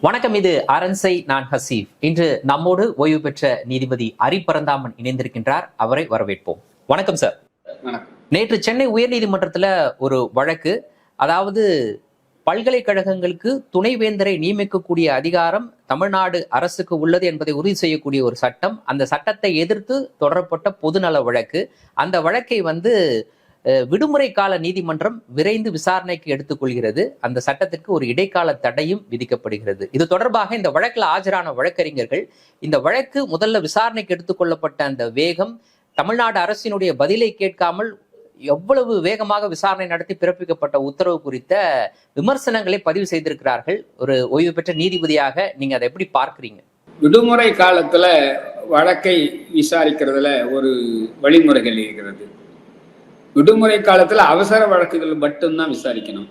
வணக்கம் இது அரண்சை நான் ஹசீப். இன்று நம்மோடு ஓய்வு பெற்ற நீதிபதி அரிபரந்தாமன் இணைந்திருக்கின்றார். அவரை வரவேற்போம். வணக்கம் சார். நேற்று சென்னை உயர்நீதிமன்றத்துல ஒரு வழக்கு. அதாவது பல்கலைக்கழகங்களுக்கு துணைவேந்தரை நியமிக்கக்கூடிய அதிகாரம் தமிழ்நாடு அரசுக்கு உள்ளது என்பதை உறுதி செய்யக்கூடிய ஒரு சட்டம். அந்த சட்டத்தை எதிர்த்து தொடரப்பட்ட பொதுநல வழக்கு. அந்த வழக்கை வந்து விடுமுறை கால நீதிமன்றம் விரைந்து விசாரணைக்கு எடுத்துக்கொள்கிறது. அந்த சட்டத்திற்கு ஒரு இடைக்கால தடையும் விதிக்கப்படுகிறது. இது தொடர்பாக இந்த வழக்கில் ஆஜரான வழக்கறிஞர்கள் இந்த வழக்கு முதல்ல விசாரணைக்கு எடுத்துக்கொள்ளப்பட்ட அந்த வேகம் தமிழ்நாடு அரசினுடைய பதிலை கேட்காமல் எவ்வளவு வேகமாக விசாரணை நடத்தி பிறப்பிக்கப்பட்ட உத்தரவு குறித்த விமர்சனங்களை பதிவு செய்திருக்கிறார்கள். ஒரு ஓய்வு பெற்ற நீதிபதியாக நீங்க அதை எப்படி பார்க்குறீங்க? விடுமுறை காலத்துல வழக்கை விசாரிக்கிறதுல ஒரு வழிமுறைகள் இருக்கிறது. விடுமுறை காலத்துல அவசர வழக்குகள் மட்டும்தான் விசாரிக்கணும்.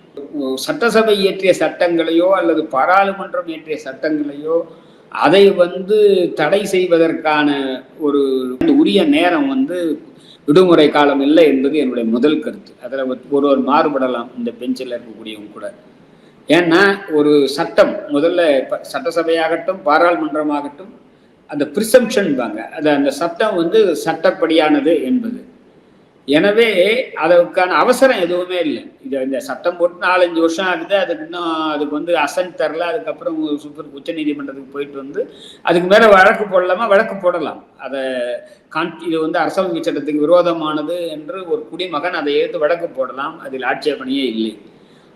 சட்டசபை இயற்றிய சட்டங்களையோ அல்லது பாராளுமன்றம் இயற்றிய சட்டங்களையோ அதை வந்து தடை செய்வதற்கான ஒரு உரிய நேரம் வந்து விடுமுறை காலம் இல்லை என்பது என்னுடைய முதல் கருத்து. அதில் ஒருவர் மாறுபடலாம் இந்த பெஞ்சில் இருக்கக்கூடியவங்க கூட. ஏன்னா ஒரு சட்டம் முதல்ல சட்டசபையாகட்டும் பாராளுமன்றமாகட்டும் அந்த ப்ரிசம்ஷன்பாங்க அது அந்த சட்டம் வந்து சட்டப்படியானது என்பது. எனவே அதற்கான அவசரம் எதுவுமே இல்லை. இது இந்த சட்டம் போட்டு நாலஞ்சு வருஷம் ஆகுது. அதுக்கு இன்னும் அதுக்கு வந்து அசன் தரல. அதுக்கப்புறம் சுப்ரீம் உச்ச நீதிமன்றத்துக்கு போயிட்டு வந்து அதுக்கு மேலே வழக்கு போடலாமா? வழக்கு போடலாம். அதை கான் இது வந்து அரசமைப்பு சட்டத்துக்கு விரோதமானது என்று ஒரு குடிமகன் அதை எடுத்து வழக்கு போடலாம். அதில் ஆட்சேபனையே இல்லை.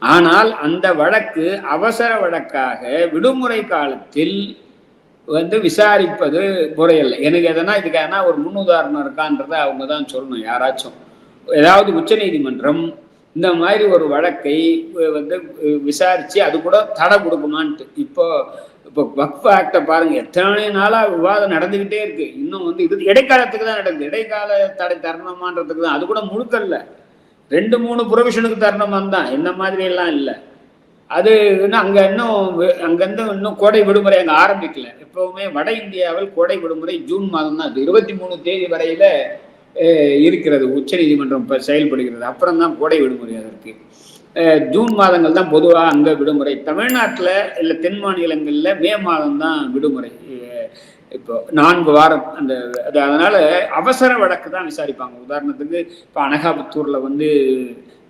ஆனால் அந்த வழக்கு அவசர வழக்காக விடுமுறை காலத்தில் வந்து விசாரிப்பது முறையல்ல. எனக்கு எதனா இதுக்கு எதனா ஒரு முன்னுதாரணம் இருக்கான்றதை அவங்க தான் சொல்லணும் யாராச்சும். ஏதாவது உச்சநீதிமன்றம் இந்த மாதிரி ஒரு வழக்கை வந்து விசாரிச்சு அது கூட தடை கொடுக்குமான்ட்டு. இப்போ இப்போ வக்ஃப் ஆக்டை பாருங்க எத்தனை நாளாக விவாதம் நடந்துக்கிட்டே இருக்கு. இன்னும் வந்து இது இடைக்காலத்துக்கு தான் நடக்குது. இடைக்கால தடை தரணுமான்றதுக்கு தான். அது கூட முழுக்கல்ல. ரெண்டு மூணு ப்ரொவிஷனுக்கு தரணுமா தான். என்ன மாதிரி எல்லாம் இல்லை. அது இன்னும் அங்க இன்னும் அங்கேருந்து அங்கிருந்து இன்னும் கோடை விடுமுறை அங்க ஆரம்பிக்கல. எப்பவுமே வட இந்தியாவில் கோடை விடுமுறை ஜூன் மாதம் தான். இருபத்தி மூணு தேதி வரையில இருக்கிறது. உச்ச நீதிமன்றம் செயல்படுகிறது. அப்புறம் தான் கோடை விடுமுறை அதற்கு. ஜூன் மாதங்கள் தான் பொதுவாக அங்க விடுமுறை. தமிழ்நாட்டில் இல்லை தென் மாநிலங்களில் மே மாதம் தான் விடுமுறை. இப்போ நான்கு வாரம் அந்த அது அதனால அவசர வழக்கு தான் விசாரிப்பாங்க. உதாரணத்துக்கு இப்போ அனகாபுத்தூர்ல வந்து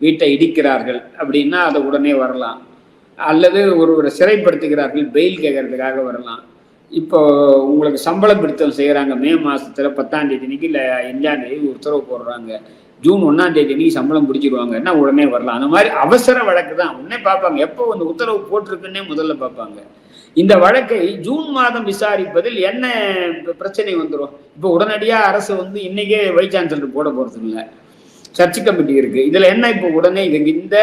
வீட்டை இடிக்கிறார்கள் அப்படின்னா அதை உடனே வரலாம். அல்லது ஒருவரை சிறைப்படுத்துகிறார்கள் பெயில் கேட்கறதுக்காக வரலாம். இப்போ உங்களுக்கு சம்பள பிடித்தம் செய்கிறாங்க மே மாசத்துல பத்தாம் தேதி அன்னைக்கு இல்லை அஞ்சாம் தேதி உத்தரவு போடுறாங்க. ஜூன் ஒன்னாம் தேதி அன்னைக்கு சம்பளம் பிடிச்சிருவாங்கன்னா உடனே வரலாம். அந்த மாதிரி அவசர வழக்கு தான். உடனே பார்ப்பாங்க எப்போ அந்த உத்தரவு போட்டிருக்குன்னே முதல்ல பார்ப்பாங்க. இந்த வழக்கை ஜூன் மாதம் விசாரிப்பதில் என்ன பிரச்சனை வந்துடும் இப்போ உடனடியாக அரசு வந்து இன்னைக்கே வைஸ் சான்சலர் போட போகிறது இல்லை சர்ச் கமிட்டி இருக்கு. இதில் என்ன இப்போ உடனே இது இந்த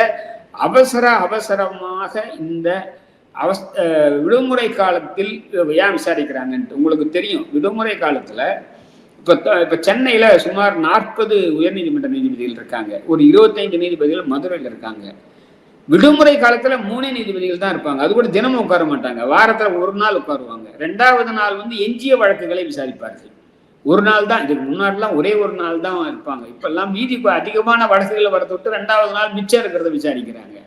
அவசர அவசரமாக இந்த அவஸ் விடுமுறை காலத்தில் ஏன் விசாரிக்கிறாங்கன்ட்டு உங்களுக்கு தெரியும். விடுமுறை காலத்துல இப்போ இப்போ சென்னையில் சுமார் நாற்பது உயர்நீதிமன்ற நீதிபதிகள் இருக்காங்க. ஒரு இருபத்தைந்து நீதிபதிகள் மதுரையில் இருக்காங்க. விடுமுறை காலத்தில் மூணே நீதிபதிகள் தான் இருப்பாங்க. அது கூட தினமும் உட்கார மாட்டாங்க. வாரத்தில் ஒரு நாள் உட்காருவாங்க. ரெண்டாவது நாள் வந்து எஞ்சிய வழக்குகளை விசாரிப்பார்கள். ஒரு நாள் தான். இதுக்கு முன்னாடிலாம் ஒரே ஒரு நாள் தான் இருப்பாங்க. இப்பெல்லாம் மீதி இப்போ அதிகமான வழக்குகளை வரத விட்டு ரெண்டாவது நாள் மிச்சம் இருக்கிறத விசாரிக்கிறாங்க.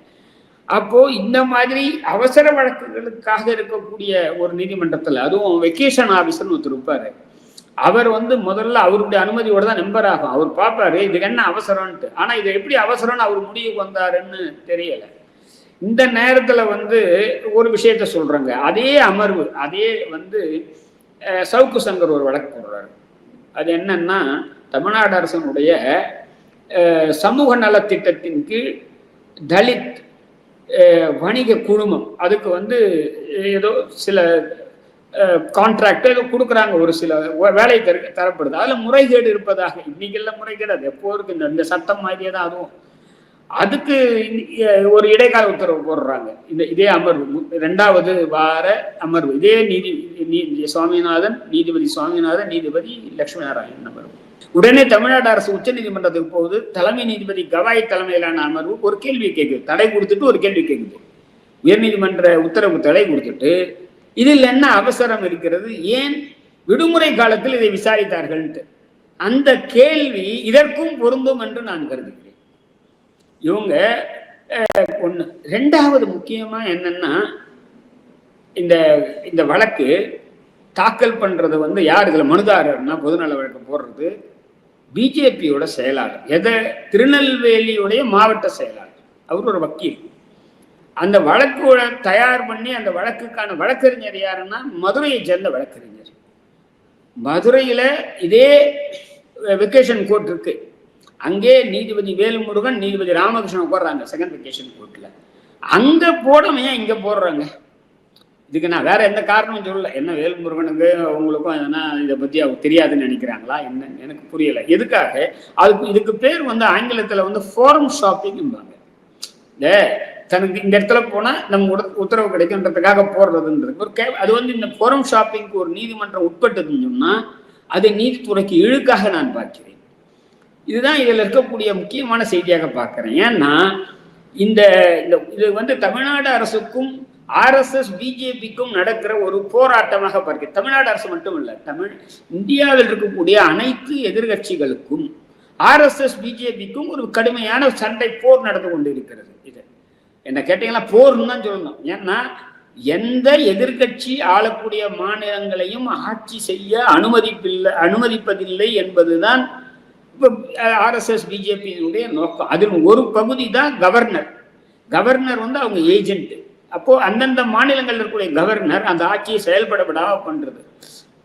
அப்போ இந்த மாதிரி அவசர வழக்குகளுக்காக இருக்கக்கூடிய ஒரு நீதிமன்றத்தில் அதுவும் வெக்கேஷன் ஆஃபீஸர்னு ஒருத்தர் இருப்பாரு. அவர் வந்து முதல்ல அவருடைய அனுமதியோட தான் நம்பர் ஆகும். அவர் பார்ப்பாரு இதுக்கு என்ன அவசரம்ன்ட்டு. ஆனா இது எப்படி அவசரம்னு அவர் முடிவுக்கு வந்தாருன்னு தெரியல. இந்த நேரத்துல வந்து ஒரு விஷயத்த சொல்றாங்க. அதே அமர்வு அதே வந்து சவுக்கு சங்கர் ஒரு வழக்கு போடுறாரு. அது என்னன்னா தமிழ்நாடு அரசனுடைய சமூக நலத்திட்டத்தின் கீழ் தலித் வணிக குழுமம். அதுக்கு வந்து ஏதோ சில கான்ட்ராக்ட் ஏதோ கொடுக்குறாங்க ஒரு சில வேலை தர தரப்படுது. அதில் முறைகேடு இருப்பதாக இன்னைக்கெல்லாம் முறைகேடு. அது எப்போ இருக்கு? இந்த- இந்த சட்டம் மாதிரியே தான் அதுவும் அதுக்கு ஒரு இடைக்கால உத்தரவு போடுறாங்க. இந்த இதே அமர்வு. ரெண்டாவது வார அமர்வு. இதே நீதி நீ- சுவாமிநாதன் நீதிபதி சுவாமிநாதன் நீதிபதி லட்சுமி நாராயணன் அமர்வு. உடனே தமிழ்நாடு அரசு உச்ச நீதிமன்றத்துக்கு போகுது. தலைமை நீதிபதி கவாய் தலைமையிலான அமர்வு ஒரு கேள்வி கேட்குது. தடை கொடுத்துட்டு ஒரு கேள்வி கேட்குது. உயர்நீதிமன்ற உத்தரவு தடை கொடுத்துட்டு இதில் என்ன அவசரம் இருக்கிறது? ஏன் விடுமுறை காலத்தில் இதை விசாரித்தார்கள்ட்டு அந்த கேள்வி இதற்கும் பொருந்தும் என்று நான் கருதுகிறேன். இவங்க ஒன்று ரெண்டாவது முக்கியமாக என்னன்னா இந்த இந்த வழக்கு தாக்கல் பண்ணுறது வந்து யார்? இதில் மனுதாரர்னா பொதுநல வழக்கு போடுறது பிஜேபியோட செயலாளர். எதை? திருநெல்வேலியுடைய மாவட்ட செயலாளர். அவர் ஒரு வக்கீல். அந்த வழக்கோட தயார் பண்ணி அந்த வழக்குக்கான வழக்கறிஞர் யாருன்னா மதுரையை சேர்ந்த வழக்கறிஞர். மதுரையில் இதே வெக்கேஷன் கோர்ட் இருக்குது அங்கே நீதிபதி வேலுமுருகன் நீதிபதி ராமகிருஷ்ணன் உட்கார்றாங்க செகண்ட் வெக்கேஷன் கோர்ட்டில் அங்கே போடாம ஏன் போடுறாங்க. இதுக்கு நான் வேற எந்த காரணமும் சொல்லல. என்ன வேல்முருகனுக்கு உங்களுக்கும் எதனா இதை பற்றி அவங்க தெரியாதுன்னு நினைக்கிறாங்களா என்ன எனக்கு புரியலை. எதுக்காக? அதுக்கு இதுக்கு பேர் வந்து ஆங்கிலத்தில் வந்து ஃபோரம் ஷாப்பிங்பாங்க இந்த தனக்கு இந்த இடத்துல போனால் நம்ம உத்தரவு கிடைக்குன்றதுக்காக போடுறதுன்றது. ஒரு கே அது வந்து இந்த ஃபோரம் ஷாப்பிங்க்கு ஒரு நீதிமன்றம் உட்பட்டதுன்னு சொன்னால் அது நீதித்துறைக்கு இழுக்காக நான் பார்க்கிறேன். இதுதான் இதில் இருக்கக்கூடிய முக்கியமான செய்தியாக பார்க்குறேன். ஏன்னா இந்த இந்த இது வந்து தமிழ்நாடு அரசுக்கும் ஆர்எஸ்எஸ் பிஜேபிக்கும் நடக்கிற ஒரு போராட்டமாக பார்க்க தமிழ்நாடு அரசு மட்டும் இல்லை தமிழ் இந்தியாவில் இருக்கக்கூடிய அனைத்து எதிர்கட்சிகளுக்கும் ஆர்எஸ்எஸ் பிஜேபிக்கும் ஒரு கடுமையான சண்டை போர் நடந்து கொண்டு இருக்கிறது இது. என்ன கேட்டீங்கன்னா போர்னு தான் சொல்லணும். ஏன்னா எந்த எதிர்க்கட்சி ஆளக்கூடிய மாநிலங்களையும் ஆட்சி செய்ய அனுமதிப்பில்லை அனுமதிப்பதில்லை என்பதுதான் இப்போ ஆர்எஸ்எஸ் பிஜேபியினுடைய நோக்கம். அதில் ஒரு பகுதி தான் கவர்னர் கவர்னர் வந்து அவங்க ஏஜென்ட் அப்போது அந்தந்த மாநிலங்களில் இருக்கக்கூடிய கவர்னர் அந்த ஆட்சியை செயல்படப்படாமல் பண்ணுறது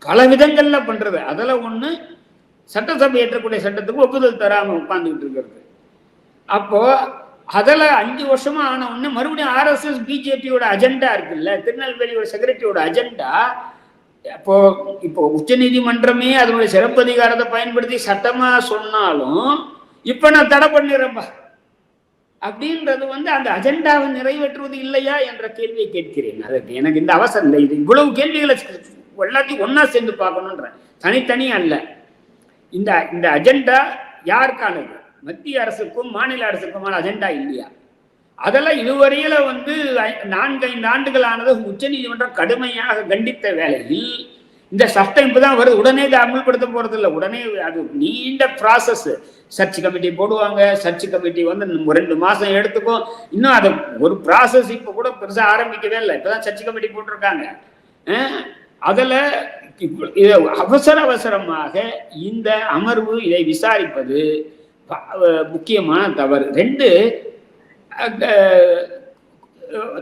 பல விதங்களில் பண்ணுறது அதில் ஒன்று சட்டசபை ஏற்றக்கூடிய சட்டத்துக்கு ஒப்புதல் தராமல் உட்காந்துக்கிட்டு இருக்கிறது. அப்போது அதில் அஞ்சு வருஷமா ஆன ஒன்று மறுபடியும் ஆர்எஸ்எஸ் பிஜேபியோட அஜெண்டா இருக்குல்ல திருநெல்வேலியோட செக்ரட்டரியோட அஜெண்டா இப்போ இப்போ உச்சநீதிமன்றமே அதனுடைய சிறப்பு அதிகாரத்தை பயன்படுத்தி சட்டமா சொன்னாலும் இப்ப நான் தடை பண்ணிடுறேன்பா. அப்படின்றது வந்து அந்த அஜெண்டாவை நிறைவேற்றுவது இல்லையா என்ற கேள்வியை கேட்கிறேன். அதற்கு எனக்கு இந்த அவசரம் இல்லை. இது இவ்வளவு கேள்விகளை எல்லாத்தையும் ஒன்னா சேர்ந்து பார்க்கணுன்றேன் தனித்தனி அல்ல. இந்த இந்த அஜெண்டா யாருக்கானது? மத்திய அரசுக்கும் மாநில அரசுக்குமான அஜெண்டா இல்லையா? அதெல்லாம் இதுவரையில வந்து நான்கைந்து நான்கு ஐந்து ஆண்டுகள் ஆனது உச்சநீதிமன்றம் கடுமையாக கண்டித்த வேளையில் இந்த சட்டம் இப்பதான் வருது. உடனே இதை அமல்படுத்த போறது இல்லை உடனே அது நீண்ட ப்ராசஸ் சர்ச் கமிட்டி போடுவாங்க. சர்ச் கமிட்டி வந்து ரெண்டு மாசம் எடுத்துக்கும் இன்னும் அது ஒரு ப்ராசஸ் இப்போ கூட பெருசா ஆரம்பிக்கவே இல்லை. இப்பதான் சர்ச் கமிட்டி போட்டிருக்காங்க. அதில் அதுல இது அவசர அவசரமாக இந்த அமர்வு இதை விசாரிப்பது முக்கியமான தவறு. ரெண்டு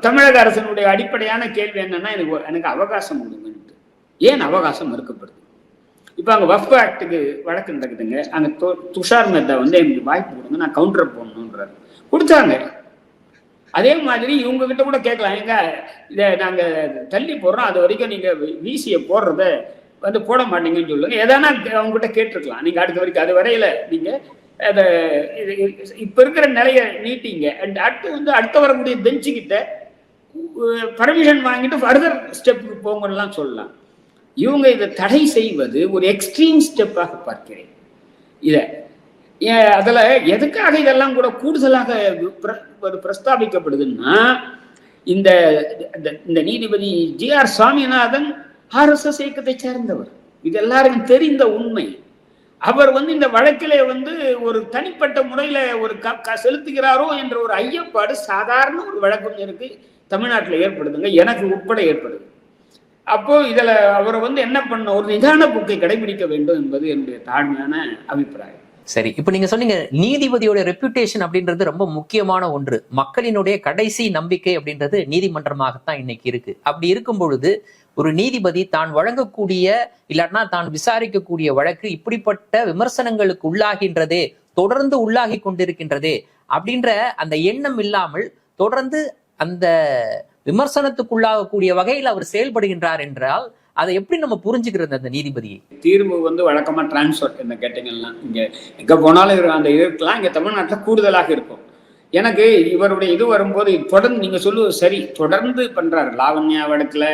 தமிழக அரசனுடைய அடிப்படையான கேள்வி என்னன்னா எனக்கு எனக்கு அவகாசம் கொடுங்கன்ட்டு ஏன் அவகாசம் மறுக்கப்படுது? இப்போ அங்கே வஃப் ஆக்டுக்கு வழக்கு நடக்குதுங்க. அங்கே துஷார் மெத்தா வந்து எனக்கு வாய்ப்பு கொடுங்க நான் கவுண்டர் போடணுன்றாரு. கொடுத்தாங்க. அதே மாதிரி இவங்க கிட்ட கூட கேட்கலாம். எங்க இதை நாங்கள் தள்ளி போடுறோம். அது வரைக்கும் நீங்க விசியை போடுறத வந்து போட மாட்டீங்கன்னு சொல்லுங்க. எதனா அவங்க கிட்ட கேட்டிருக்கலாம். நீங்க அடுத்த வரைக்கும் அது வரையில நீங்க அதை இது இருக்கிற நிலையை நீட்டிங்க. அண்ட் அடுத்து வந்து அடுத்த வரக்கூடிய பெஞ்சுக்கிட்ட பர்மிஷன் வாங்கிட்டு ஃபர்தர் ஸ்டெப்புக்கு போங்கலாம் சொல்லலாம். இவங்க இதை தடை செய்வது ஒரு எக்ஸ்ட்ரீம் ஸ்டெப்பாக பார்க்கிறேன். இதை அதில் எதுக்காக இதெல்லாம் கூட கூடுதலாக ஒரு பிரஸ்தாபிக்கப்படுதுன்னா இந்த இந்த- இந்த நீதிபதி ஜி ஆர் சுவாமிநாதன் ஆர்எஸ்எஸ் இயக்கத்தை சேர்ந்தவர். இது எல்லாருக்கும் தெரிந்த உண்மை. அவர் வந்து இந்த வழக்கிலே வந்து ஒரு தனிப்பட்ட முறையில ஒரு க- செலுத்துகிறாரோ என்ற ஒரு ஐயப்பாடு சாதாரண ஒரு வழக்கறிஞருக்கு தமிழ்நாட்டில் ஏற்படுதுங்க. எனக்கு உட்பட ஏற்படுது. அப்போ இதில் அவரை வந்து என்ன பண்ண ஒரு நிதான போக்கை கடைபிடிக்க வேண்டும் என்பது என்னுடைய தாழ்மையான அபிப்பிராயம். சரி இப்போ நீங்க சொன்னீங்க நீதிபதியோட ரெப்யூட்டேஷன் அப்படின்றது ரொம்ப முக்கியமான ஒன்று. மக்களினுடைய கடைசி நம்பிக்கை அப்படின்றது நீதிமன்றமாகத்தான் இன்னைக்கு இருக்கு. அப்படி இருக்கும் பொழுது ஒரு நீதிபதி தான் வழங்கக்கூடிய இல்லாட்டினா தான் விசாரிக்கக்கூடிய வழக்கு இப்படிப்பட்ட விமர்சனங்களுக்கு உள்ளாகின்றதே தொடர்ந்து உள்ளாகி கொண்டிருக்கின்றதே அப்படின்ற அந்த எண்ணம் இல்லாமல் தொடர்ந்து அந்த விமர்சனத்துக்குள்ளாகக்கூடிய வகையில் அவர் செயல்படுகின்றார் என்றால் அதை எப்படி நம்ம புரிஞ்சுக்கிறது அந்த நீதிபதியை? தீர்வு வந்து வழக்கமா டிரான்ஸ்ஃபர் என்ன கேட்டீங்கன்னா இங்க எங்க போனாலும் இரு- அந்த இருக்கலாம். இங்க தமிழ்நாட்டில் கூடுதலாக இருக்கும். எனக்கு இவருடைய இது வரும்போது தொடர்ந்து நீங்க சொல்லுவது சரி. தொடர்ந்து பண்றாரு. லாவண்யா வழக்குல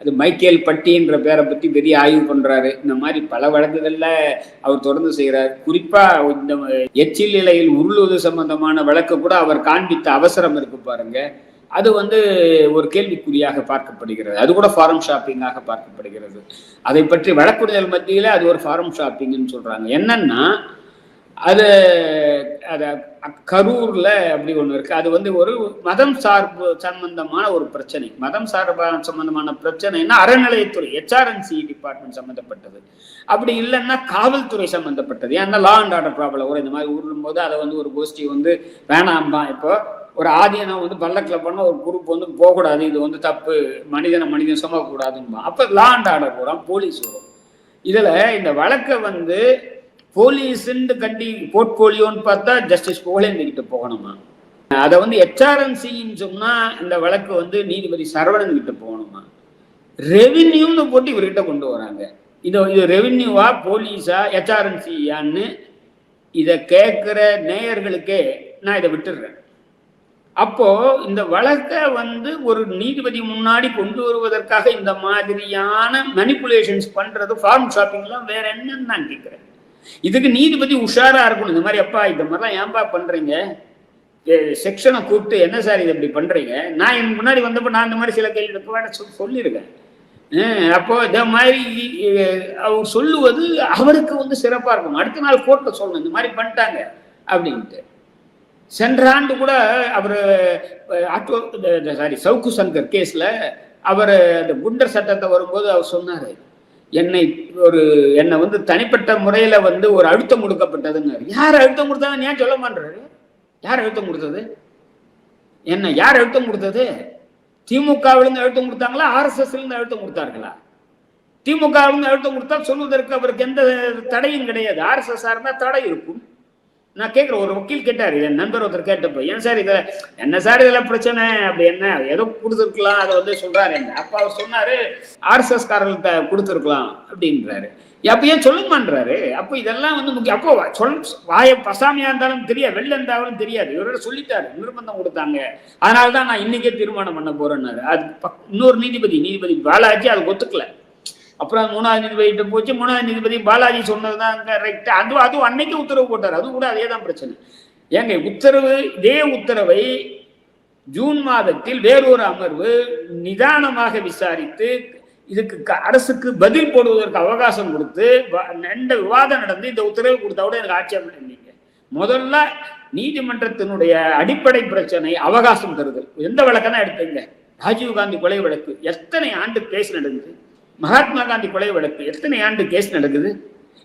அது மைக்கேல் பட்டின்ற பேரை பத்தி பெரிய ஆய்வு பண்றாரு. இந்த மாதிரி பல வழக்குகள்ல அவர் தொடர்ந்து செய்கிறார் குறிப்பா இந்த எச்சில் நிலையில் உருளுவது சம்பந்தமான வழக்கு கூட அவர் காண்பித்த அவசரம் இருக்கு பாருங்க. அது வந்து ஒரு கேள்விக்குறியாக பார்க்கப்படுகிறது. அது கூட ஃபாரம் ஷாப்பிங்காக பார்க்கப்படுகிறது. அதை பற்றி வழக்குரைஞர் மத்தியில் அது ஒரு ஃபாரம் ஷாப்பிங்னு சொல்கிறாங்க என்னன்னா அது அது கரூரில் அப்படி ஒன்று இருக்குது அது வந்து ஒரு மதம் சார்பு சம்பந்தமான ஒரு பிரச்சனை. மதம் சார்பான சம்பந்தமான பிரச்சனைனா அறநிலையத்துறை ஹெச்ஆர்என்சி டிபார்ட்மெண்ட் சம்மந்தப்பட்டது அப்படி இல்லைன்னா காவல்துறை சம்மந்தப்பட்டது ஏன்னா லா அண்ட் ஆர்டர் ப்ராப்ளம் வரும் இந்த மாதிரி உருளும் போது அதை வந்து ஒரு கோஷ்டி வந்து வேணாம்பா இப்போ ஒரு ஆதியனம் வந்து பல்லக்கில் பண்ண ஒரு குரூப் வந்து போகக்கூடாது இது வந்து தப்பு மனிதனை மனிதன் சுமக்கக்கூடாதுன்பா. அப்போ லா அண்ட் ஆர்டர் போகிறான் போலீஸ் வரும். இதில் இந்த வழக்கை வந்து போலீஸுன்னு கண்டி போர்ட்போலியோன்னு பார்த்தா ஜஸ்டிஸ் புகழேந்திக்கிட்ட போகணுமா? அதை வந்து ஹெச்ஆர்என்சின்னு சொன்னால் இந்த வழக்கு வந்து நீதிபதி சரவணன் கிட்ட போகணுமா? ரெவின்யூன்னு போட்டு இவர்கிட்ட கொண்டு வராங்க. இது இது ரெவின்யூவா போலீஸா ஹெச்ஆர்என்சியான்னு இதை கேட்குற நேயர்களுக்கே நான் இதை விட்டுடுறேன். அப்போ இந்த வழக்கை வந்து ஒரு நீதிபதி முன்னாடி கொண்டு வருவதற்காக இந்த மாதிரியான மனிப்புலேஷன்ஸ் பண்றது ஃபார்ம் ஷாப்பிங்லாம் வேற என்னன்னு நான் கேட்குறேன் இதுக்கு நீதிபதி உஷாரா இருக்கணும். இந்த மாதிரி அப்பா இந்த மாதிரிலாம் ஏன்பா பண்றீங்க? செக்ஷனை கூப்பிட்டு என்ன சார் இது இப்படி பண்றீங்க? நான் எனக்கு முன்னாடி வந்தப்போ நான் இந்த மாதிரி சில கேள்வி வேணா சொல்லியிருக்கேன். அப்போ இந்த மாதிரி அவர் சொல்லுவது அவருக்கு வந்து சிறப்பாக இருக்கும். அடுத்த நாள் கோர்ட்ல சொல்லணும். இந்த மாதிரி பண்ணிட்டாங்க அப்படின்ட்டு. சென்ற ஆண்டு கூட அவர் ஆட்டோ சாரி சவுக்கு சங்கர் கேஸில் அவர் அந்த குண்டர் சட்டத்தை வரும்போது அவர் சொன்னார் என்னை ஒரு என்னை வந்து தனிப்பட்ட முறையில் வந்து ஒரு அழுத்தம் கொடுக்கப்பட்டதுன்னு யார் அழுத்தம் கொடுத்தாங்க? ஏன் சொல்ல மாட்டாரு யார் அழுத்தம் கொடுத்தது? என்ன யார் அழுத்தம் கொடுத்தது? திமுகவிலிருந்து அழுத்தம் கொடுத்தாங்களா? ஆர்எஸ்எஸ்லேருந்து அழுத்தம் கொடுத்தார்களா? திமுகவிலிருந்து அழுத்தம் கொடுத்தா சொல்வதற்கு அவருக்கு எந்த தடையும் கிடையாது. ஆர்எஸ்எஸ் இருந்தால் தடை இருக்கும். நான் கேட்குறேன் ஒரு வக்கீல் கேட்டார் என் நண்பர் ஒருத்தர் கேட்டப்போ ஏன் சார் இதை என்ன சார் இதில் பிரச்சனை? அப்படி என்ன? ஏதோ கொடுத்துருக்கலாம் அதை வந்து சொல்கிறாரு என்ன? அப்போ அவர் சொன்னார் ஆர்எஸ்எஸ் காரர்கள்ட்ட கொடுத்துருக்கலாம் அப்படின்றாரு. அப்போ ஏன் சொல்லுமான்றாரு அப்போ இதெல்லாம் வந்து முக்கியம். அப்போ சொல் வாய பசாமியா இருந்தாலும் தெரியாது வெளில இருந்தாலும் தெரியாது. இவரோட சொல்லிட்டாரு நிர்பந்தம் கொடுத்தாங்க. அதனால தான் நான் இன்னைக்கே தீர்மானம் பண்ண போறேன்னாரு. அது பக்- இன்னொரு நீதிபதி நீதிபதி பாலாஜி அது ஒத்துக்கல. அப்புறம் மூணாவது நீதிபதிகிட்ட போச்சு. மூணாவது நீதிபதி பாலாஜி சொன்னது தான் கரெக்ட் அது அதுவும் அன்னைக்கு உத்தரவு போட்டார். அது கூட அதே தான் பிரச்சனை. ஏங்க உத்தரவு இதே உத்தரவை ஜூன் மாதத்தில் வேறொரு அமர்வு நிதானமாக விசாரித்து இதுக்கு க- அரசுக்கு பதில் போடுவதற்கு அவகாசம் கொடுத்து வ- விவாதம் நடந்து இந்த உத்தரவு கொடுத்தா கூட எனக்கு ஆட்சேபம் இல்லைங்க. முதல்ல நீதிமன்றத்தினுடைய அடிப்படை பிரச்சனை அவகாசம் தருதல். எந்த வழக்கம் எடுத்தீங்க? ராஜீவ் காந்தி கொலை வழக்கு. எத்தனை ஆண்டு பேசி நடந்தது? மகாத்மா காந்தி கொலை வழக்கு எத்தனை ஆண்டு கேஸ் நடக்குது?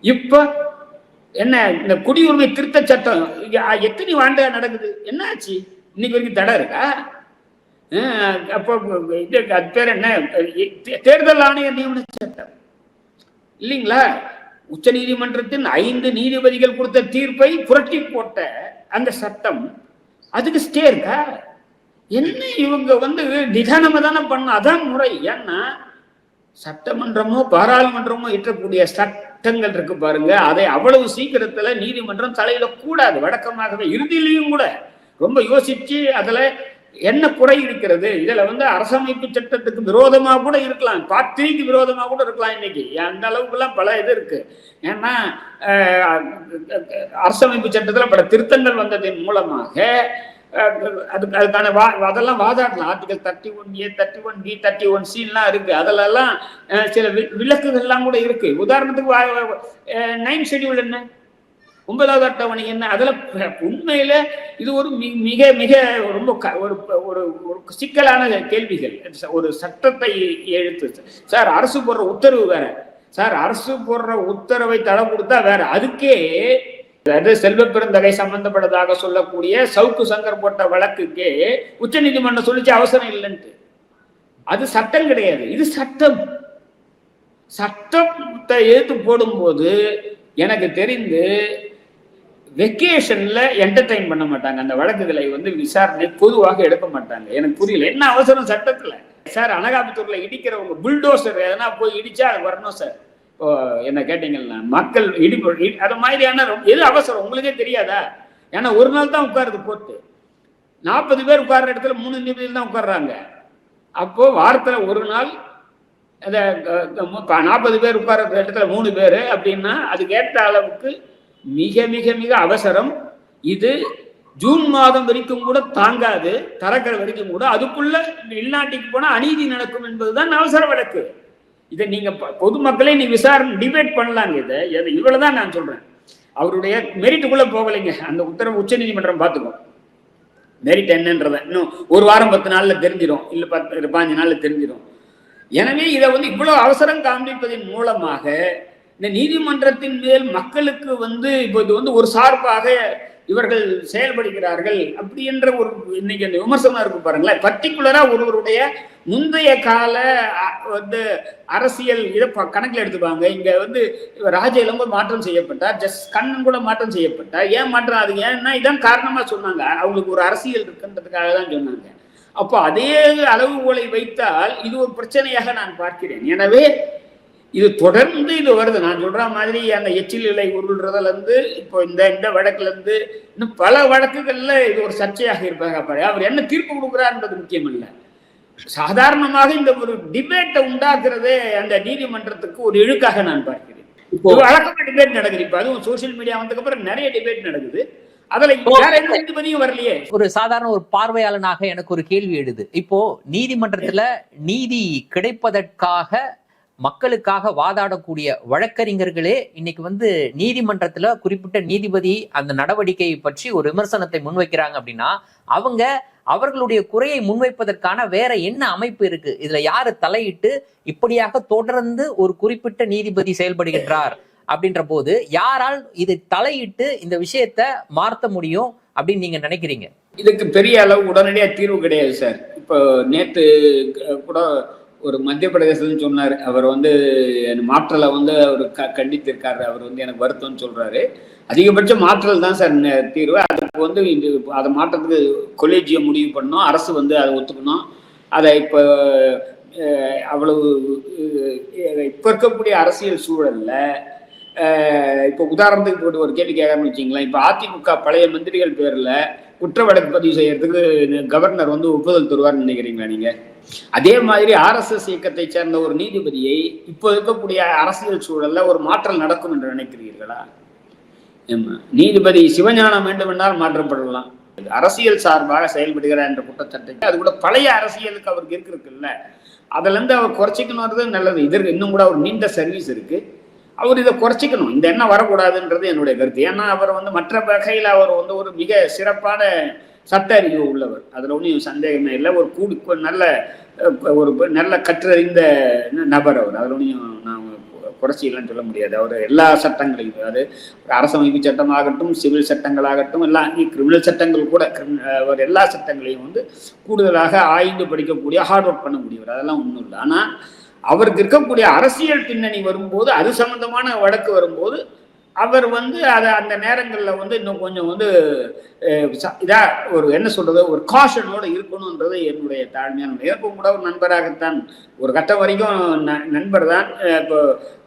இப்போ என்ன இந்த குடியுரிமை திருத்த சட்டம் எத்தனை ஆண்டு நடக்குது? என்ன ஆச்சு இன்னைக்கு வரைக்கும் தடை இருக்கா? அப்போ இது அது பேர் என்ன? தேர்தல் ஆணைய நியமன சட்டம். இல்லைங்களா? உச்ச நீதிமன்றத்தின் ஐந்து நீதிபதிகள் கொடுத்த தீர்ப்பை புரட்டி போட்ட அந்த சட்டம் அதுக்கு ஸ்டே இருக்கா? என்ன இவங்க வந்து நிதானமா தானே பண்ண அதான் முறை. ஏன்னா சட்டமன்றமோ பாராளுமன்றமோ இயற்றக்கூடிய சட்டங்கள் இருக்கு பாருங்க. அதை அவ்வளவு சீக்கிரத்துல நீதிமன்றம் தலையிட கூடாது வழக்கமாகவே இறுதியிலையும் கூட ரொம்ப யோசிச்சு அதுல என்ன குறை இருக்கிறது? இதுல வந்து அரசமைப்பு சட்டத்துக்கு விரோதமா கூட இருக்கலாம். பார்ட்டிக்கு விரோதமா கூட இருக்கலாம் இன்னைக்கு. அந்த அளவுக்குலாம் பல இது இருக்கு. ஏன்னா அரசமைப்பு சட்டத்துல பல திருத்தங்கள் வந்ததன் மூலமாக அதுக்கு அதுக்கான வா அதெல்லாம் வாதாடலாம். Article thirty one A thirty one B thirty one சீன்லாம் இருக்கு அதிலெல்லாம் சில வி- கூட இருக்கு. உதாரணத்துக்கு நைன் ஷெடியூல் என்ன? ஒன்பதாவது அட்டவணை என்ன? அதில் உண்மையில் இது ஒரு மிக மிக ரொம்ப க- ஒரு ஒரு ஒரு சிக்கலான கேள்விகள். ஒரு சட்டத்தை எழுத்து. சார் அரசு போடுற உத்தரவு வேற. சார் அரசு போடுற உத்தரவை தடை கொடுத்தா வேற. அதுக்கே அதாவது செல்வ பெருந்தகை சம்பந்தப்பட்டதாக சொல்லக்கூடிய சவுக்கு சங்கர் போட்ட வழக்குக்கே உச்சநீதிமன்றம் சொல்லிச்சு அவசரம் இல்லைன்ட்டு. அது சட்டம் கிடையாது. இது சட்டம். சட்டத்தை ஏற்று போடும்போது எனக்கு தெரிந்து வெக்கேஷன்ல என்டர்டைன் பண்ண மாட்டாங்க. அந்த வழக்குகளை வந்து விசாரணை பொதுவாக எடுக்க மாட்டாங்க. எனக்கு புரியல. என்ன அவசரம் சட்டத்துல? சார் அனகாபித்தூர்ல இடிக்கிறவங்க புல்டோசர் எதனா போய் இடிச்சா அது வரணும் சார். என்ன கேட்டீங்கன்னா மக்கள் இடி இடி- அது மாதிரியான எது அவசரம்? உங்களுக்கே தெரியாதா? ஏன்னா ஒரு நாள் தான் உட்காருது கோர்ட்டு. நாற்பது பேர் உட்கார்ற இடத்துல மூணு நிமிடம் தான் உட்கார்றாங்க. அப்போ வாரத்தில் ஒரு நாள் அந்த நாற்பது பேர் உட்கார்ற இடத்துல மூணு பேர் அப்படின்னா அது கேட்ட அளவுக்கு மிக மிக மிக அவசரம். இது ஜூன் மாதம் வரைக்கும் கூட தாங்காது. தரக்கிற வரைக்கும் கூட. அதுக்குள்ள வெளிநாட்டுக்கு போனால் அநீதி நடக்கும் என்பதுதான் அவசர வழக்கு. இதை நீங்க பொதுமக்களே நீ விசாரணை டிபேட் பண்ணலாங்க இதை. இது- இவ்வளவுதான் நான் சொல்றேன். அவருடைய மெரிட்டுக்குள்ள போகலைங்க. அந்த உத்தரவு உச்சநீதிமன்றம் பார்த்துக்கும் மெரிட் என்னன்றத. இன்னும் ஒரு வாரம் பத்து நாள்ல தெரிஞ்சிடும் இல்லை பத்து பாஞ்சு நாள்ல தெரிஞ்சிடும் எனவே இதை வந்து இவ்வளவு அவசரம் காண்பிப்பதன் மூலமாக இந்த நீதிமன்றத்தின் மேல் மக்களுக்கு வந்து இப்போ இது வந்து ஒரு சார்பாக இவர்கள் செயல்படுகிறார்கள் அப்படி என்ற ஒரு இன்னைக்கு அந்த விமர்சனம் இருக்கும் பாருங்களேன். பர்டிகுலரா ஒருவருடைய முந்தைய கால வந்து அரசியல் இதை ப- கணக்கில் எடுத்துப்பாங்க. இங்க வந்து ராஜ இளங்கோ மாற்றம் செய்யப்பட்டார். ஜஸ்ட் கண்ணன் கூட மாற்றம் செய்யப்பட்டார். ஏன் மாற்றம் அது ஏன்னா இதான் காரணமா சொன்னாங்க. அவங்களுக்கு ஒரு அரசியல் இருக்குன்றதுக்காக தான் சொன்னாங்க. அப்போ அதே அளவுகோலை வைத்தால் இது ஒரு பிரச்சனையாக நான் பார்க்கிறேன். எனவே இது தொடர்ந்து இது வருது. நான் சொல்ற மாதிரி அந்த எச்சில் இலை உருள்றதுல இருந்து இப்போ இந்த இந்த வழக்குல இருந்து இன்னும் பல வழக்குகள்ல இது ஒரு சர்ச்சையாக இருப்பாங்க பாரு. அவர் என்ன தீர்ப்பு கொடுக்குறாருன்றது முக்கியம் இல்ல சாதாரணமாக இந்த ஒரு டிபேட்டை உண்டாக்குறதே அந்த நீதிமன்றத்துக்கு ஒரு இழுக்காக நான் பார்க்கிறேன். இப்போ வழக்கமா டிபேட் நடக்குது. இப்ப அதுவும் சோசியல் மீடியா வந்ததுக்கு அப்புறம் நிறைய டிபேட் நடக்குது. ஒரு சாதாரண ஒரு பார்வையாளனாக எனக்கு ஒரு கேள்வி எழுது. இப்போ நீதிமன்றத்துல நீதி கிடைப்பதற்காக மக்களுக்காக வாதாடக்கூடிய வழக்கறிஞர்களே இன்னைக்கு வந்து நீதிமன்றத்துல குறிப்பிட்ட நீதிபதி அந்த நடவடிக்கையை பற்றி ஒரு விமர்சனத்தை முன்வைக்கிறாங்க அப்படின்னா அவங்க அவர்களுடைய குறையை முன்வைப்பதற்கான வேற என்ன அமைப்பு இருக்கு? இதுல யாரு தலையிட்டு இப்படியாக தொடர்ந்து ஒரு குறிப்பிட்ட நீதிபதி செயல்படுகின்றார் அப்படின்ற போது யாரால் இது தலையிட்டு இந்த விஷயத்த மாற்ற முடியும் அப்படின்னு நீங்க நினைக்கிறீங்க? இதுக்கு பெரிய அளவு உடனடியா தீர்வு கிடையாது சார். இப்போ நேத்து கூட ஒரு மத்திய பிரதேசம்னு சொன்னார். அவர் வந்து என் மாற்றலை வந்து அவர் க கண்டித்திருக்காரு. அவர் வந்து எனக்கு வருத்தம்னு சொல்கிறாரு அதிகபட்ச மாற்றல் தான் சார் தீர்வு. அதுக்கு வந்து இது அதை மாற்றத்துக்கு கொலேஜியம் முடிவு பண்ணோம். அரசு வந்து அதை ஒத்துக்கணும். அதை இப்போ அவ்வளவு இப்போ இருக்கக்கூடிய அரசியல் சூழலில் இப்போ உதாரணத்துக்கு போட்டு ஒரு கேள்வி கேட்கறேன்னு வச்சிங்களேன். இப்போ அதிமுக பழைய மந்திரிகள் பேரில் குற்ற வழக்கு பதிவு செய்யறதுக்கு கவர்னர் வந்து ஒப்புதல் தருவார்னு நினைக்கிறீங்களா நீங்க? அதே மாதிரி ஆர்எஸ்எஸ் இயக்கத்தை சேர்ந்த ஒரு நீதிபதியை இப்போ இருக்கக்கூடிய அரசியல் சூழல்ல ஒரு மாற்றம் நடக்கும் என்று நினைக்கிறீர்களா? நீதிபதி சிவஞானம் வேண்டுமென்றால் மாற்றப்படலாம். அரசியல் சார்பாக செயல்படுகிறார் என்ற குற்றச்சாட்டை அது கூட பழைய அரசியலுக்கு அவருக்கு இருக்குல்ல அதுல இருந்து அவர் குறைச்சிக்கணுன்றது நல்லது. இதற்கு இன்னும் கூட ஒரு நீண்ட சர்வீஸ் இருக்கு. அவர் இதை குறைச்சிக்கணும். இந்த எண்ணம் வரக்கூடாதுன்றது என்னுடைய கருத்து. ஏன்னா அவர் வந்து மற்ற வகையில் அவர் வந்து ஒரு மிக சிறப்பான சட்ட அறிவு உள்ளவர். அதில் ஒன்றும் சந்தேகமே இல்லை. ஒரு கூடி நல்ல ஒரு நல்ல கற்றறிந்த நபர் அவர். அதில் ஒன்றும் நான் குறைச்சிக்கலன்னு சொல்ல முடியாது. அவர் எல்லா சட்டங்களையும் அதாவது அரசமைப்பு சட்டமாகட்டும் சிவில் சட்டங்களாகட்டும் எல்லாம் கிரிமினல் சட்டங்கள் கூட அவர் எல்லா சட்டங்களையும் வந்து கூடுதலாக ஆய்ந்து படிக்கக்கூடிய ஹார்ட் ஒர்க் பண்ண முடியும் அதெல்லாம் ஒன்றும் இல்லை. ஆனால் அவருக்கு இருக்கக்கூடிய அரசியல் பின்னணி வரும்போது அது சம்பந்தமான வழக்கு வரும்போது அவர் வந்து அதை அந்த நேரங்களில் வந்து இன்னும் கொஞ்சம் வந்து இதாக ஒரு என்ன சொல்றது ஒரு காஷனோடு இருக்கணுன்றது என்னுடைய தாழ்மையான எனக்கும் கூட ஒரு நண்பராகத்தான் ஒரு கட்டம் வரைக்கும் ந- நண்பர் தான் இப்போ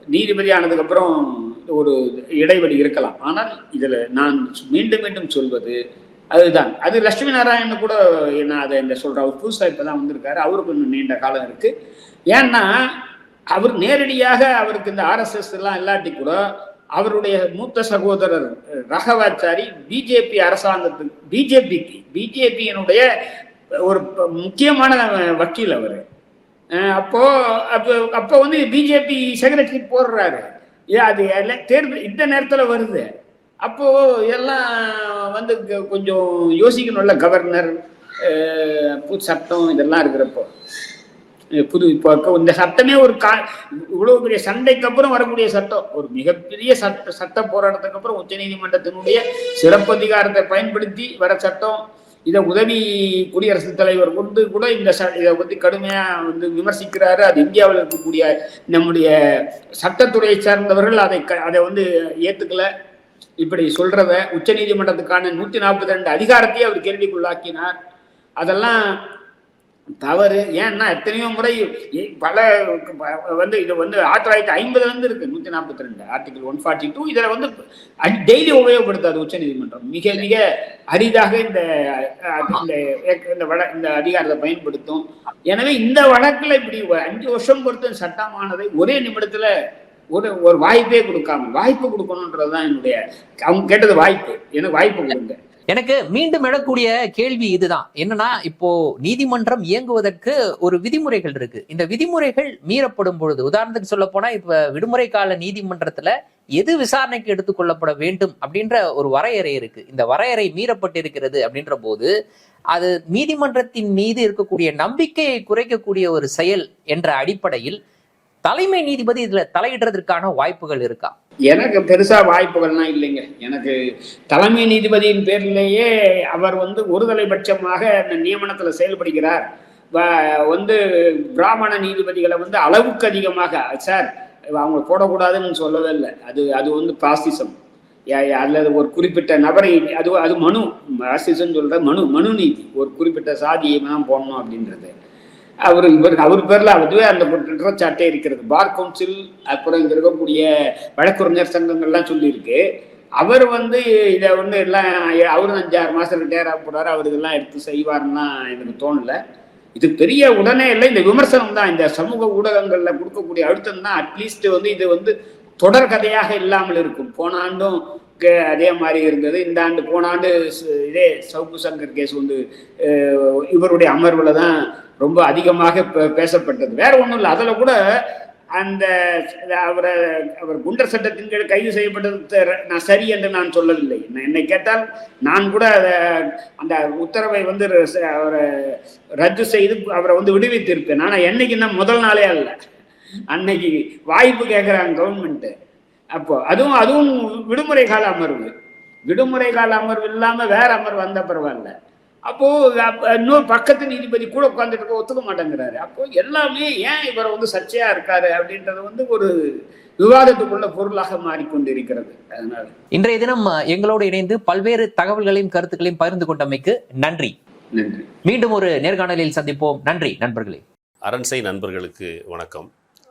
நீதிபதி ஆனதுக்கப்புறம் ஒரு இடைவெளி இருக்கலாம். ஆனால் இதில் நான் மீண்டும் மீண்டும் சொல்வது அதுதான். அது லட்சுமி நாராயணன் கூட நான் அதை என்ன சொல்கிற அவர் புதுசாக இப்போ தான் வந்திருக்காரு. அவருக்கு இன்னும் நீண்ட காலம் இருக்குது ஏன்னா அவர் நேரடியாக அவருக்கு இந்த ஆர்எஸ்எஸ் எல்லாம் இல்லாட்டி கூட அவருடைய மூத்த சகோதரர் ரகவாச்சாரி பிஜேபி அரசாங்கத்துக்கு பிஜேபிக்கு பிஜேபியினுடைய ஒரு முக்கியமான வக்கீல் அவர். அப்போ அப்போ அப்போ வந்து பிஜேபி செக்ரட்டரி போடுறாரு. ஏ அது தேர்தல் இந்த நேரத்தில் வருது. அப்போ எல்லாம் வந்து கொஞ்சம் யோசிக்கணும்ல கவர்னர் புது சட்டம் இதெல்லாம் இருக்கிறப்போ. புது இப்போ இந்த சட்டமே ஒரு கா இவ்வளவு பெரிய சண்டைக்கு அப்புறம் வரக்கூடிய சட்டம். ஒரு மிகப்பெரிய சட்ட சட்ட போராட்டத்துக்கு அப்புறம் உச்சநீதிமன்றத்தினுடைய சிறப்பதிகாரத்தை பயன்படுத்தி வர சட்டம். இதை உதவி குடியரசுத் தலைவர் கொண்டு கூட இந்த ச இதை பற்றி கடுமையாக வந்து விமர்சிக்கிறாரு. அது இந்தியாவில் இருக்கக்கூடிய நம்முடைய சட்டத்துறையை சார்ந்தவர்கள் அதை க அதை வந்து ஏற்றுக்கலை இப்படி சொல்றத உச்சநீதிமன்றத்துக்கான நூற்றி நாற்பத்தி ரெண்டு அதிகாரத்தையே அவர் கேள்விக்குள்ளாக்கினார். அதெல்லாம் தவறு. ஏன்னா எத்தனையோ முறை பல வந்து இது வந்து ஆயிரத்தி தொள்ளாயிரத்தி ஐம்பதுல இருந்து இருக்கு நூத்தி நாற்பத்தி ரெண்டு ஆர்டிகல் ஒன் ஃபார்ட்டி டூ இதுல வந்து டெய்லி உபயோகப்படுத்தாது உச்சநீதிமன்றம் மிக மிக அரிதாக இந்த இந்த இந்த வழ இந்த அதிகாரத்தை பயன்படுத்தும். எனவே இந்த வழக்குல இப்படி அஞ்சு வருஷம் பொறுத்த சட்டமானதை ஒரே நிமிடத்துல ஒரு ஒரு வாய்ப்பே கொடுக்காம வாய்ப்பு கொடுக்கணுன்றதுதான் என்னுடைய அவங்க கேட்டது வாய்ப்பு. எனக்கு வாய்ப்பு கொடுங்க. எனக்கு மீண்டும் எழக்கூடிய கேள்வி இதுதான். என்னன்னா இப்போ நீதிமன்றம் இயங்குவதற்கு ஒரு விதிமுறைகள் இருக்கு. இந்த விதிமுறைகள் மீறப்படும் பொழுது உதாரணத்துக்கு சொல்ல போனா இப்ப விடுமுறை கால நீதிமன்றத்துல எது விசாரணைக்கு எடுத்துக்கொள்ளப்பட வேண்டும் அப்படின்ற ஒரு வரையறை இருக்கு. இந்த வரையறை மீறப்பட்டிருக்கிறது அப்படின்ற போது அது நீதிமன்றத்தின் மீது இருக்கக்கூடிய நம்பிக்கையை குறைக்கக்கூடிய ஒரு செயல் என்ற அடிப்படையில் தலைமை நீதிபதி இதுல தலையிடுறதற்கான வாய்ப்புகள் இருக்கா? எனக்கு பெருசாக வாய்ப்புகள்லாம் இல்லைங்க. எனக்கு தலைமை நீதிபதியின் பேரிலேயே அவர் வந்து ஒருதலைபட்சமாக அந்த நியமனத்தில் செயல்படுகிறார். வ- வந்து பிராமண நீதிபதிகளை வந்து அளவுக்கு அதிகமாக சார் அவங்க போடக்கூடாதுன்னு சொல்லவே இல்லை அது அது வந்து பாசிசம். அல்லது ஒரு குறிப்பிட்ட நபரை அது அது மனு பாசிசம் சொல்கிற மனு மனு நீதி ஒரு குறிப்பிட்ட சாதியை தான் போடணும் அப்படின்றது. அவர் இவர் அவர் பேர்ல அதுவே அந்த குற்றச்சாட்டே இருக்கிறது. பார் கவுன்சில் அப்புறம் இங்க இருக்கக்கூடிய வழக்கறிஞர் சங்கங்கள்லாம் சொல்லியிருக்கு. அவர் வந்து இதை வந்து எல்லாம் அவரும் அஞ்சாறு மாசம் ரிட்டையர் ஆக போறாரு. அவர் இதெல்லாம் எடுத்து செய்வாருன்னா எனக்கு தோணல. இது பெரிய உடனே இல்லை இந்த விமர்சனம் தான். இந்த சமூக ஊடகங்கள்ல கொடுக்கக்கூடிய அழுத்தம் தான். அட்லீஸ்ட் வந்து இது வந்து தொடர் கதையாக இல்லாமல் இருக்கும். போன ஆண்டும் அதே மாதிரி இருந்தது. இந்த ஆண்டு போன ஆண்டு இதே சவுக்கு சங்கர் கேஸ் வந்து இவருடைய அமர்வில் தான் ரொம்ப அதிகமாக பே- பேசப்பட்டது. வேற ஒன்றும் இல்லை. அதில் கூட அந்த அவரை அவர் குண்டர் சட்டத்தின் கீழ் கைது செய்யப்பட்டது நான் சரி என்று நான் சொல்லவில்லை. என்னை கேட்டால் நான் கூட அந்த உத்தரவை வந்து ர- அவரை ரத்து செய்து அவரை வந்து விடுவித்திருப்பேன். ஆனால் என்னைக்குன்னா முதல் நாளே அல்ல. அன்னைக்கு வாய்ப்பு கேட்குறாங்க கவர்மெண்ட்டு அப்போ அதுவும் அதுவும் விடுமுறை கால அமர்வு. விடுமுறை கால அமர்வு இல்லாம வேற அமர்வு வந்த பரவாயில்ல. அப்போ இன்னொரு பக்கத்து நீதிபதி கூட உட்கார்ந்துட்டு இருக்க ஒத்துக்க மாட்டேங்கிறாரு. அப்போ எல்லாமே ஏன் இவரை வந்து சர்ச்சையா இருக்காரு அப்படின்றது வந்து ஒரு விவாதத்துக்குள்ள பொருளாக மாறிக்கொண்டிருக்கிறது. அதனால. இன்றைய தினம் எங்களோடு இணைந்து பல்வேறு தகவல்களையும் கருத்துக்களையும் பகிர்ந்து கொண்டமைக்கு நன்றி. நன்றி. மீண்டும் ஒரு நேர்காணலில் சந்திப்போம். நன்றி நண்பர்களே. அரண்சை நண்பர்களுக்கு வணக்கம்.